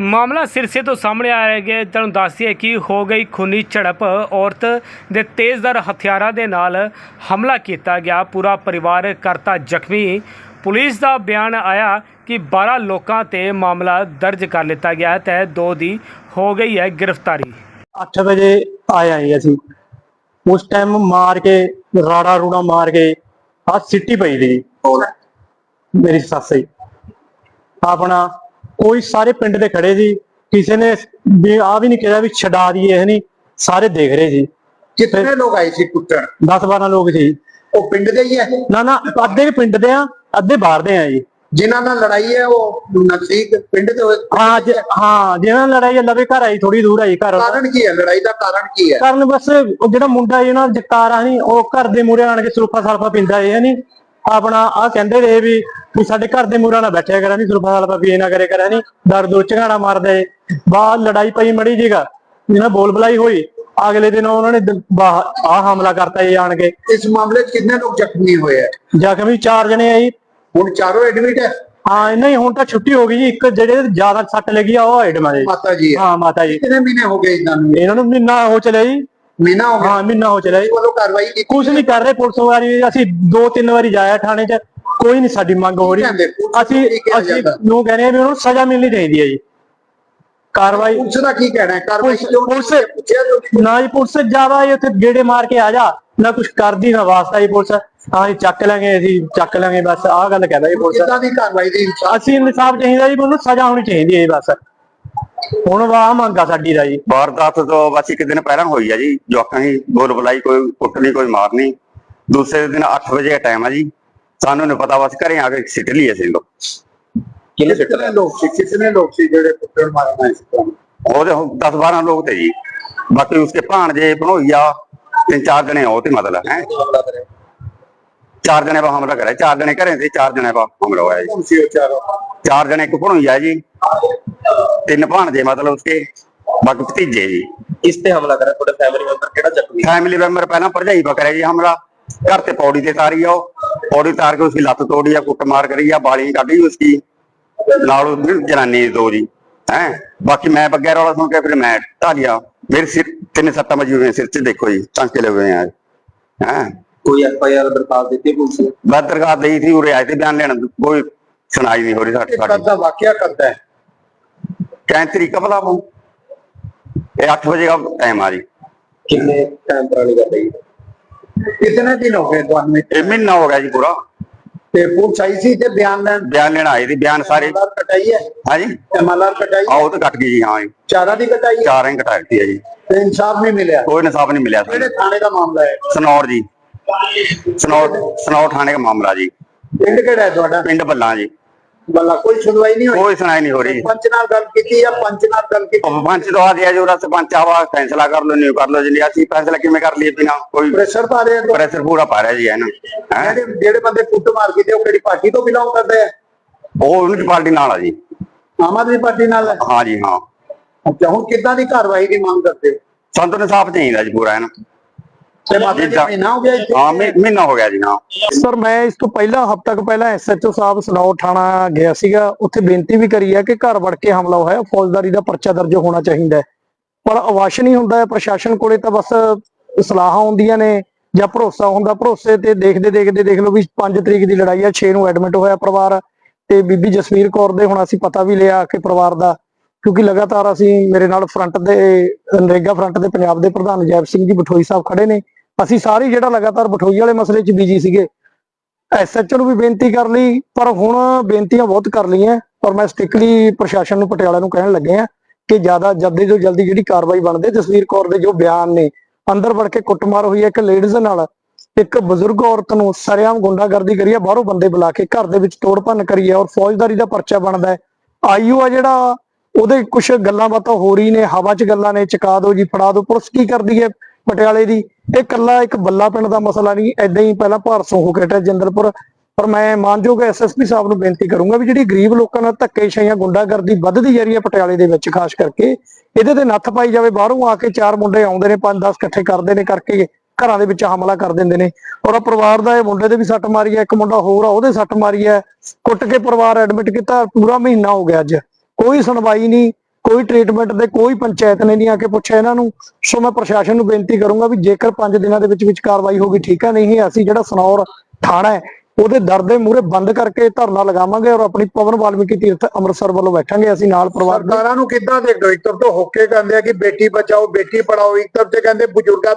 ਮਾਮਲਾ ਸਿਰਸੇ ਤੋਂ ਸਾਹਮਣੇ ਆਇਆ ਹੈ ਤੁਹਾਨੂੰ ਦੱਸਦੀਏ ਕਿ ਹੋ ਗਈ ਖੂਨੀ ਝੜਪ। ਔਰਤ ਦੇ ਤੇਜ਼ਧਾਰ ਹਥਿਆਰਾਂ ਦੇ ਨਾਲ ਹਮਲਾ ਕੀਤਾ ਗਿਆ। ਪੂਰਾ ਪਰਿਵਾਰ ਕਰਤਾ ਜ਼ਖਮੀ। ਪੁਲਿਸ ਦਾ ਬਿਆਨ ਆਇਆ ਕਿ 12 ਲੋਕਾਂ ਤੇ ਮਾਮਲਾ ਦਰਜ ਕਰ ਲਿੱਤਾ ਗਿਆ ਹੈ। ਤੇ ਦੋ ਦੀ ਹੋ ਗਈ ਹੈ ਗ੍ਰਿਫਤਾਰੀ। 8 ਵਜੇ ਆਇਆ ਜੀ ਅਸੀਂ। ਉਸ ਟਾਈਮ ਮਾਰ ਕੇ, ਰਾੜਾ ਰੂੜਾ ਮਾਰ ਕੇ ਆ ਸਿੱਟੀ ਪਈ ਦੀ ਮੇਰੀ ਸੱਸ ਹੀ ਆਪਣਾ ਕੋਈ ਸਾਰੇ ਪਿੰਡ ਦੇ ਖੜੇ ਸੀ ਕਿਸੇ ਨੇ ਵੀ ਆ ਵੀ ਨਹੀਂ ਕਿਹਾ ਵੀ ਛਡਾ ਦਈਏ ਇਹ ਨਹੀਂ ਸਾਰੇ ਦੇਖ ਰਹੇ ਸੀ। ਕਿੰਨੇ ਲੋਕ ਆਏ ਸੀ ਕੁੱਟਣ? 10 12 ਲੋਕ ਸੀ। ਉਹ ਪਿੰਡ ਦੇ ਹੀ ਹੈ? ਨਾ ਨਾ ਅੱਧੇ ਪਿੰਡ ਦੇ ਆ ਅੱਧੇ ਬਾਹਰ ਦੇ ਆ ਜੀ। ਜਿਨ੍ਹਾਂ ਨਾਲ ਲੜਾਈ ਹੈ ਉਹ ਨਜ਼ਦੀਕ ਪਿੰਡ ਦੇ ਹਾਂ ਹਾਂ ਜਿਹਨਾਂ ਨਾਲ ਲੜਾਈ ਆ, ਲਵੇ ਘਰ ਆਈ ਥੋੜੀ ਦੂਰ ਆਈ ਘਰ। ਕਾਰਨ ਕੀ ਹੈ? ਲੜਾਈ ਦਾ ਕਾਰਨ ਕੀ ਹੈ? ਕਾਰਨ ਬਸ ਉਹ ਜਿਹੜਾ ਮੁੰਡਾ ਹੈ ਨਾ ਜਗਤਾਰ ਨਹੀਂ ਉਹ ਘਰ ਦੇ ਮੂਹਰੇ ਆਣ ਕੇ ਸੁਲਫਾ ਸਲਫਾ ਪੀਂਦਾ ਹੈ ਨਹੀਂ ਆਪਣਾ ਆ ਕਹਿੰਦੇ ਰਹੇ ਵੀ ਵੀ ਸਾਡੇ ਘਰ ਦੇ ਮੂਹਰੇ ਨਾ ਬੈਠਿਆ ਕਰਾਂ ਨਹੀਂ ਸੁਲਫਾ ਸਲਫਾ ਪੀਏ ਨਾ ਕਰੇ ਕਰਾਂ ਨਹੀਂ ਦਰ ਦੋ ਝਗਾੜਾ ਮਾਰਦਾ। ਬਾਹਰ ਲੜਾਈ ਪਈ ਮੜੀ ਜੀਗਾ ਜਿਹਨਾਂ ਬੋਲ ਬਲਾਈ ਹੋਈ ਅਗਲੇ ਦਿਨ ਉਹਨਾਂ ਨੇ ਆ ਹਮਲਾ ਕਰਤਾ ਇਹ ਆਣ ਕੇ। ਇਸ ਮਾਮਲੇ 'ਚ ਕਿੰਨੇ ਲੋਕ ਜ਼ਖਮੀ ਹੋਏ ਹੈ ਜ਼ਖਮੀ ਚਾਰ ਜਣੇ ਆਈ ਹੁਣ ਚਾਰੋਂ ਐਡਮਿਟ ਹੈ ਹਾਂ ਨਹੀਂ ਹੁਣ ਤਾਂ ਛੁੱਟੀ ਹੋ ਗਈ ਜੀ ਇੱਕ ਜਿਹੜੇ ਜ਼ਿਆਦਾ ਸੱਟ ਲੱਗੀ ਆ ਉਹ ਐਡਮਾ ਜੀ। ਮਾਤਾ ਜੀ ਹੈ ਹਾਂ ਮਾਤਾ ਜੀ। ਕਿੰਨੇ ਮਹੀਨੇ ਹੋ ਗਏ ਇਹਨਾਂ ਨੂੰ? ਇਹਨਾਂ ਨੂੰ ਮਹੀਨਾ ਹੋ ਚਲਿਆ ਜੀ। ਮਹੀਨਾ ਹੋ ਗਿਆ। ਹਾਂ ਮਹੀਨਾ ਹੋ ਚਲਿਆ ਜੀ। ਵੱਲੋਂ ਕਾਰਵਾਈ ਕੀਤੀ ਕੁਝ ਨਹੀਂ ਕਰ ਰਹੇ ਪੁਲਿਸ ਵਾਰੀ ਅਸੀਂ ਦੋ ਤਿੰਨ ਵਾਰੀ ਜਾਇਆ ਥਾਣੇ 'ਚ। ਕੋਈ ਨਹੀਂ ਸਾਡੀ ਮੰਗ ਹੋ ਰਹੀ। ਕਹਿੰਦੇ? ਪੁਲਿਸ ਅਸੀਂ ਨੂੰ ਕੀ ਕਿਹਾ ਅਸੀਂ ਜਾਂਦਾ? ਨੂੰ ਕਹਿੰਦੇ ਆ ਵੀ ਉਹਨੂੰ ਸਜ਼ਾ ਮਿਲਣੀ ਚਾਹੀਦੀ ਹੈ ਜੀ। ਕਾਰਵਾਈ ਪੁਲਿਸ ਦਾ ਕੀ ਕਹਿਣਾ ਹੈ? ਕਾਰਵਾਈ ਪੁਲਿਸ- ਕਿਉਂ ਨਹੀਂ ਪੁਲਿਸ- ਪੁੱਛਿਆ ਜੋ ਨਹੀਂ? ਨਾ ਜੀ ਪੁਲਿਸ ਜਾਵਾ ਇਹ ਉੱਥੇ ਗੇੜੇ ਮਾਰ ਕੇ ਆ ਜਾ। ਨਾ ਕੁਝ ਕਰਦੀ ਨਾ ਵਾਸਤਾ ਜੀ ਪੁਲਿਸ। ਹਾਂ ਜੀ ਚੱਕ ਲਾਂਗੇ ਅਸੀਂ ਚੱਕ ਲਾਂਗੇ ਬਸ। ਆਹ ਗੱਲ ਕਹਿੰਦਾ ਜੀ ਪੁਲਿਸ। ਕਿੱਦਾਂ ਦੀ ਕਾਰਵਾਈ ਦੀ ਇਨਸਾਫ ਅਸੀਂ ਇਨਸਾਫ ਚਾਹੀਦਾ ਜੀ ਉਹਨੂੰ ਸਜ਼ਾ ਹੋਣੀ ਚਾਹੀਦੀ ਹੈ ਜੀ ਬਸ। ਹੁਣ ਵਾਹ ਮੰਗਾ ਸਾਡੀ ਦਾ ਜੀ। ਵਾਰਦਾਤ ਤੋਂ ਬਸ ਇੱਕ ਦਿਨ ਪਹਿਲਾਂ ਹੋਈ ਆ ਜੀ। ਜਵਾਕਾਂ ਦੀ ਬੋਲ ਬੁਲਾਈ ਕੋਈ ਕੁੱਟ ਨਹੀਂ ਕੋਈ ਮਾਰ ਨਹੀਂ। ਦੂਸਰੇ ਦਿਨ 8 ਵਜੇ ਦਾ ਟਾਈਮ ਆ ਜੀ। ਸਾਨੂੰ ਨਹੀਂ ਪਤਾ ਬਸ ਘਰੇ ਆ ਕੇ ਸਿੱਟ ਲਈ ਅਸੀਂ ਲੋਕ। ਕਿੰਨੇ ਲੋਕ ਸੀ? ਕਿੰਨੇ ਲੋਕ ਸੀ ਜਿਹੜੇ ਕੁੱਟਣ ਮਾਰਨ ਆਏ ਸੀ? ਉਹਦੇ 10 12 ਲੋਕ ਤੇ ਜੀ। ਬਾਕੀ ਉਸਕੇ ਭਾਣਜੇ ਭਣੋਈਆ ਤਿੰਨ ਚਾਰ ਜਣੇ ਉਹ ਤੇ ਮਤਲਬ ਹੈ। ਚਾਰ ਜਣੇ ਪਾ ਹਮਲਾ ਕਰਿਆ। ਚਾਰ ਜਣੇ ਘਰੇ ਤੇ ਚਾਰ ਜਣੇ ਪਾ ਹਮਲਾ ਹੋਇਆ ਜੀ। ਚਾਰੋਂ ਜਣੇ ਇੱਕ ਭਣੋਈਆ ਜੀ। ਤਿੰਨ ਭਾਣਜੇ ਮਤਲਬ ਉਸਕੇ ਬਾਕੀ ਭਤੀਜੇ ਜੀ। ਕਿਸ ਤੇ ਹਮਲਾ ਕਰਿਆ ਤੁਹਾਡੇ ਫੈਮਿਲੀ ਮੈਂਬਰ ਕਿਹੜਾ ਜ਼ਖਮੀ ਫੈਮਿਲੀ ਮੈਂਬਰ ਪਹਿਲਾਂ ਭਰਜਾਈ ਪਾ ਕਰਿਆ ਜੀ ਹਮਲਾ। ਘਰ ਤੇ ਪੌੜੀ ਤੇ ਤਾਰੀ ਆ ਉਹ। ਪੌੜੀ ਤਾਰ ਕੇ ਉਸकी ਲੱਤ ਤੋੜੀ ਆ ਕੁੱਟਮਾਰ ਕਰੀ ਆ ਬਾਲੀ ਕੱਢੀ ਉਸकी ਨਾਲ ਉਹਦੀ ਜਨਾਨੀ ਦੀ ਜੀ। ਹੈ? ਬਾਕੀ ਮੈਂ ਬੱਗਿਆ ਰੌਲਾ ਸੁਣ ਕੇ ਫਿਰ ਮੈਂ ਢਾ ਲਿਆ ਮੇਰੇ ਸਿਰ ਤਿੰਨ ਸੱਟਾਂ ਵਜੀ ਹੋਏ ਸਿਰ 'ਚ ਦੇਖੋ ਜੀ ਟਾਂਕੇ ਲੱਗੇ ਹੋਏ ਆ। ਹੈ? ਕੋਈ ਐਫ ਆਈ ਆਰ ਦਰਖਾਸਤ ਦਿੱਤੀ ਪੁਲਿਸ ਨੇ? ਮੈਂ ਦੇਈ ਸੀ ਉਰੇ ਆਏ ਤੇ ਬਿਆਨ ਲੈਣ। ਕੋਈ ਸੁਣਾਈ ਨਹੀਂ ਹੋ ਰਹੀ ਸਾਡੀ। ਇਹ ਕਰਦਾ ਵਾਕਿਆ ਕਰਦਾ ਹੈ। ਕੈਂ ਤਰੀਕਾ ਭਲਾ ਉਹ ਇਹ 8 ਵਜੇ ਦਾ ਟਾਈਮ ਆ ਜੀ। ਕਿੰਨੇ ਟਾਈਮ ਪੁਰਾਣੀ ਗੱਲ ਹੈ? ਕਿਤਨੇ ਦਿਨ ਹੋ ਗਏ ਤੁਹਾਨੂੰ ਇਹ ਮਹੀਨਾ ਹੋ ਗਿਆ ਜੀ ਪੂਰਾ। ਤੇ ਪੁਲਿਸ ਆਈ ਸੀ ਤੇ ਬਿਆਨ ਲੈਣ? ਬਿਆਨ ਲੈਣ ਆਏ ਸੀ ਬਿਆਨ ਸਾਰੇ। ਕਟਾਈ ਹੈ? ਹਾਂ ਜੀ ਐਮਐਲਆਰ ਕਟਾਈ? ਆਓ ਤਾਂ ਕੱਟ ਗਈ ਜੀ ਹਾਂ ਜੀ। ਚਾਰਾਂ ਦੀ ਕਟਾਈ ਚਾਰਾਂ ਹੀ ਦਿੱਤੀ ਹੈ ਜੀ। ਤੇ ਇਨਸਾਫ ਨਹੀਂ ਮਿਲਿਆ? ਕੋਈ ਇਨਸਾਫ ਨਹੀਂ ਮਿਲਿਆ ਕਿਹੜੇ ਥਾਣੇ ਦਾ ਮਾਮਲਾ ਹੈ? ਸਨੌਰ ਜੀ। ਸਨੌਰ ਸਨੌਰ ਥਾਣੇ ਦਾ ਮਾਮਲਾ ਜੀ। ਪਿੰਡ ਕਿਹੜਾ ਹੈ ਤੁਹਾਡਾ? ਪਿੰਡ ਬੱਲਾ ਜੀ। ਬੱਲਾ ਕੋਈ ਸੁਣਵਾਈ ਨਹੀਂ ਹੋਈ? ਕੋਈ ਸੁਣਾਈ ਨਹੀਂ ਹੋ ਰਹੀ। ਪੰਚ ਨਾਲ ਗੱਲ ਕੀਤੀ ਜਾਂ ਪੰਚ ਨਾਲ ਗੱਲ ਕੀਤੀ? ਪੰਚ ਤੋਂ ਆ ਗਿਆ ਜੋ ਰਸ ਪੰਚ ਆਵਾ ਫੈਸਲਾ ਕਰ ਲੋ ਨਹੀਂ ਕਰ ਲੋ ਜੀ ਅਸੀਂ ਫੈਸਲਾ ਕਿਵੇਂ ਕਰ ਲਈਏ ਬਿਨਾ ਕੋਈ ਪ੍ਰੈਸ਼ਰ ਪਾ ਰਹੇ ਹੋ ਪ੍ਰੈਸ਼ਰ ਪੂਰਾ ਪਾ ਰਿਹਾ ਜੀ ਹੈਂ? ਜਿਹੜੇ ਜਿਹੜੇ ਬੰਦੇ ਕੁੱਟ ਮਾਰ ਕੀਤੇ ਉਹ ਕਿਹੜੀ ਪਾਰਟੀ ਤੋਂ ਬਿਲੋਂਗ ਕਰਦੇ ਆ? ਉਹ ਉਹਨਾਂ ਦੀ ਪਾਰਟੀ ਨਾਲ ਆ ਜੀ। ਆਮ ਆਦਮੀ ਪਾਰਟੀ ਨਾਲ ਹੈ? ਹਾਂ ਜੀ ਹਾਂ। ਅੱਛਾ ਹੁਣ ਕਿੱਦਾਂ ਦੀ ਕਾਰਵਾਈ ਦੀ ਮੰਗ ਕਰਦੇ ਹੋ? ਸਾਨੂੰ ਤਾਂ ਇਨਸਾਫ ਚਾਹੀਦਾ ਜੀ ਪੂਰਾ ਤੇ ਮਾਤਾ ਜੀ ਜਿੱਦਾਂ- ਮਹੀਨਾ ਹੋ ਗਿਆ ਇੱਥੇ। ਹਾਂ ਮਹੀ- ਮਹੀਨਾ ਹੋ ਗਿਆ ਜੀ ਹਾਂ। ਸਰ ਮੈਂ ਇਸ ਤੋਂ ਪਹਿਲਾਂ ਹਫ਼ਤਾ ਕੁ ਪਹਿਲਾਂ ਐਸਐਚਓ ਸਾਹਿਬ ਸਨੌਰ ਥਾਣਾ ਗਿਆ ਸੀਗਾ। ਉੱਥੇ ਬੇਨਤੀ ਵੀ ਕਰੀ ਹੈ ਕਿ ਘਰ ਵੜ ਕੇ ਹਮਲਾ ਹੋਇਆ ਫੌਜਦਾਰੀ ਦਾ ਪਰਚਾ ਦਰਜ ਹੋਣਾ ਚਾਹੀਦਾ ਹੈ। ਪਰ ਅਵਾਸ਼ ਨਹੀਂ ਹੁੰਦਾ ਹੈ। ਪ੍ਰਸ਼ਾਸਨ ਕੋਲੇ ਤਾਂ ਬਸ ਸਲਾਹਾਂ ਹੁੰਦੀਆਂ ਨੇ ਜਾਂ ਭਰੋਸਾ ਹੁੰਦਾ। ਭਰੋਸੇ ਤੇ ਦੇਖਦੇ ਦੇਖਦੇ ਦੇਖ ਲਓ ਵੀ 5 ਤਰੀਕ ਦੀ ਲੜਾਈ ਆ। 6 ਨੂੰ ਐਡਮਿਟ ਹੋਇਆ ਪਰਿਵਾਰ ਤੇ ਬੀਬੀ ਜਸਵੀਰ ਕੌਰ ਦੇ ਹੁਣ ਅਸੀਂ ਪਤਾ ਵੀ ਲਿਆ ਕਿ ਪਰਿਵਾਰ ਦਾ। ਕਿਉਂਕਿ ਲਗਾਤਾਰ ਅਸੀਂ ਮੇਰੇ ਨਾਲ ਫਰੰਟ ਦੇ ਨਰੇਗਾ ਫਰੰਟ ਦੇ ਪੰਜਾਬ ਦੇ ਪ੍ਰਧਾਨ ਜੈਬ ਸਿੰਘ ਜੀ ਬਠੋਈ ਸਾਹਿਬ ਖੜੇ ਨੇ। ਅਸੀਂ ਸਾਰੇ ਜਿਹੜਾ ਲਗਾਤਾਰ ਬਠੋਈ ਵਾਲੇ ਮਸਲੇ 'ਚ ਬਿਜ਼ੀ ਸੀਗੇ। ਐਸਐਚਓ ਨੂੰ ਵੀ ਬੇਨਤੀ ਕਰ ਲਈ, ਪਰ ਹੁਣ ਬੇਨਤੀਆਂ ਬਹੁਤ ਕਰ ਲਈਆਂ। ਪਰ ਮੈਂ ਸਟ੍ਰਿਕਟਲੀ ਪ੍ਰਸ਼ਾਸਨ ਨੂੰ, ਪਟਿਆਲਾ ਨੂੰ ਕਹਿਣ ਲੱਗੇ ਆ ਕਿ ਜ਼ਿਆਦਾ, ਜਲਦੀ ਤੋਂ ਜਲਦੀ ਜਿਹੜੀ ਕਾਰਵਾਈ ਬਣਦੇ, ਜਸਵੀਰ ਕੌਰ ਦੇ ਜੋ ਬਿਆਨ ਨੇ, ਅੰਦਰ ਵੜ ਕੇ ਕੁੱਟਮਾਰ ਹੋਈ ਹੈ ਇੱਕ ਲੇਡੀਜ਼ ਨਾਲ, ਇੱਕ ਬਜ਼ੁਰਗ ਔਰਤ ਨੂੰ ਸਰਿਆਮ ਗੁੰਡਾਗਰਦੀ ਕਰੀ ਹੈ, ਬਾਹਰੋਂ ਬੰਦੇ ਬੁਲਾ ਕੇ ਘਰ ਦੇ ਵਿੱਚ ਤੋੜ ਭੰਨ ਕਰੀ ਹੈ ਔਰ ਫੌਜਦਾਰੀ ਦਾ ਪਰਚਾ ਬਣਦਾ ਹੈ। ਆਈਓ ਆ ਜਿਹੜਾ, ਉਹਦੇ ਕੁਝ ਗੱਲਾਂ ਬਾਤਾਂ ਹੋ ਰਹੀ ਨੇ, ਹਵਾ 'ਚ ਗੱਲਾਂ ਨੇ, ਚਕਾ ਦਿਓ ਜੀ, ਫੜਾ ਦਿਓ, ਪੁਲਿਸ ਕੀ ਕਰਦੀ ਹੈ? ਪਟਿਆਲੇ ਦੀ। ਇਹ ਕੱਲਾ ਇੱਕ ਬੱਲਾ ਪਿੰਡ ਦਾ ਮਸਲਾ ਨਹੀਂ ਐਦਾਂ ਹੀ ਪਹਿਲਾਂ ਭਾਰਸੋਂ ਹੋ ਕੇ ਹਟਿਆ ਪਰ ਮੈਂ ਮਾਨਯੋਗ ਐਸਐਸਪੀ ਸਾਹਿਬ ਨੂੰ ਬੇਨਤੀ ਕਰੂੰਗਾ ਵੀ ਜਿਹੜੀ ਗਰੀਬ ਲੋਕਾਂ ਨਾਲ ਧੱਕੇਸ਼ਾਹੀਆਂ, ਗੁੰਡਾਗਰਦੀ ਵੱਧਦੀ ਜਾ ਰਹੀ ਹੈ ਪਟਿਆਲੇ ਦੇ ਵਿੱਚ, ਖਾਸ ਕਰਕੇ, ਇਹਦੇ ਤੇ ਨੱਥ ਪਾਈ ਜਾਵੇ, ਬਾਹਰੋਂ ਆ ਕੇ ਚਾਰ ਮੁੰਡੇ ਆਉਂਦੇ ਨੇ 5-10 ਇਕੱਠੇ ਕਰਦੇ ਨੇ ਕਰਕੇ ਘਰਾਂ ਦੇ ਵਿੱਚ ਹਮਲਾ ਕਰ ਦਿੰਦੇ ਨੇ। ਔਰ ਆਹ ਪਰਿਵਾਰ ਦਾ ਇਹ ਮੁੰਡੇ ਦੇ ਵੀ ਸੱਟ ਮਾਰੀ ਹੈ, ਇੱਕ ਮੁੰਡਾ ਹੋਰ ਆ, ਉਹਦੇ ਸੱਟ ਮਾਰੀ ਹੈ। ਕੁੱਟ ਕੇ ਪਰਿਵਾਰ ਐਡਮਿਟ ਕੀਤਾ, ਪੂਰਾ ਮਹੀਨਾ ਹੋ ਗਿਆ ਅੱਜ। ਕੋਈ ਸੁਣਵਾਈ ਨਹੀਂ ਕੋਈ ਟ੍ਰੀਟਮੈਂਟ ਦੇ ਕੋਈ ਪੰਚਾਇਤ ਨੇ ਨਹੀਂ ਆ ਕੇ ਪੁੱਛਿਆ ਇਹਨਾਂ ਨੂੰ। ਸੋ ਮੈਂ ਪ੍ਰਸ਼ਾਸਨ ਨੂੰ ਬੇਨਤੀ ਕਰੂੰਗਾ ਵੀ ਜੇਕਰ 5 ਦਿਨਾਂ ਦੇ ਵਿੱਚ ਵਿੱਚ ਕਾਰਵਾਈ ਹੋਗੀ ਠੀਕ ਹੈ ਨਹੀਂ, ਅਸੀਂ ਜਿਹੜਾ ਸਨੌਰ ਥਾਣਾ ਹੈ, ਉਹਦੇ ਦਰ ਦੇ ਮੂਹਰੇ ਬੰਦ ਕਰਕੇ ਧਰਨਾ ਲਗਾਵਾਂਗੇ ਔਰ ਆਪਣੀ ਪਵਨ ਵਾਲਮੀਕੀ ਤੀਰਥ ਅੰਮ੍ਰਿਤਸਰ ਵੱਲੋਂ ਬੈਠਾਂਗੇ, ਅਸੀਂ ਨਾਲ ਪਰਿਵਾਰ ਸਰਕਾਰਾਂ ਨੂੰ ਕਿੱਦਾਂ ਦੇਖਦੇ ਹੋ? ਇੱਕ ਤਰਫ ਤੋਂ ਹੋਕੇ ਕਹਿੰਦੇ ਆ ਕਿ ਬੇਟੀ ਬਚਾਓ, ਬੇਟੀ ਪੜਾਓ ਇੱਕ ਤਰਫ ਤੇ ਕਹਿੰਦੇ ਬਜ਼ੁਰਗਾਂ ਦਾ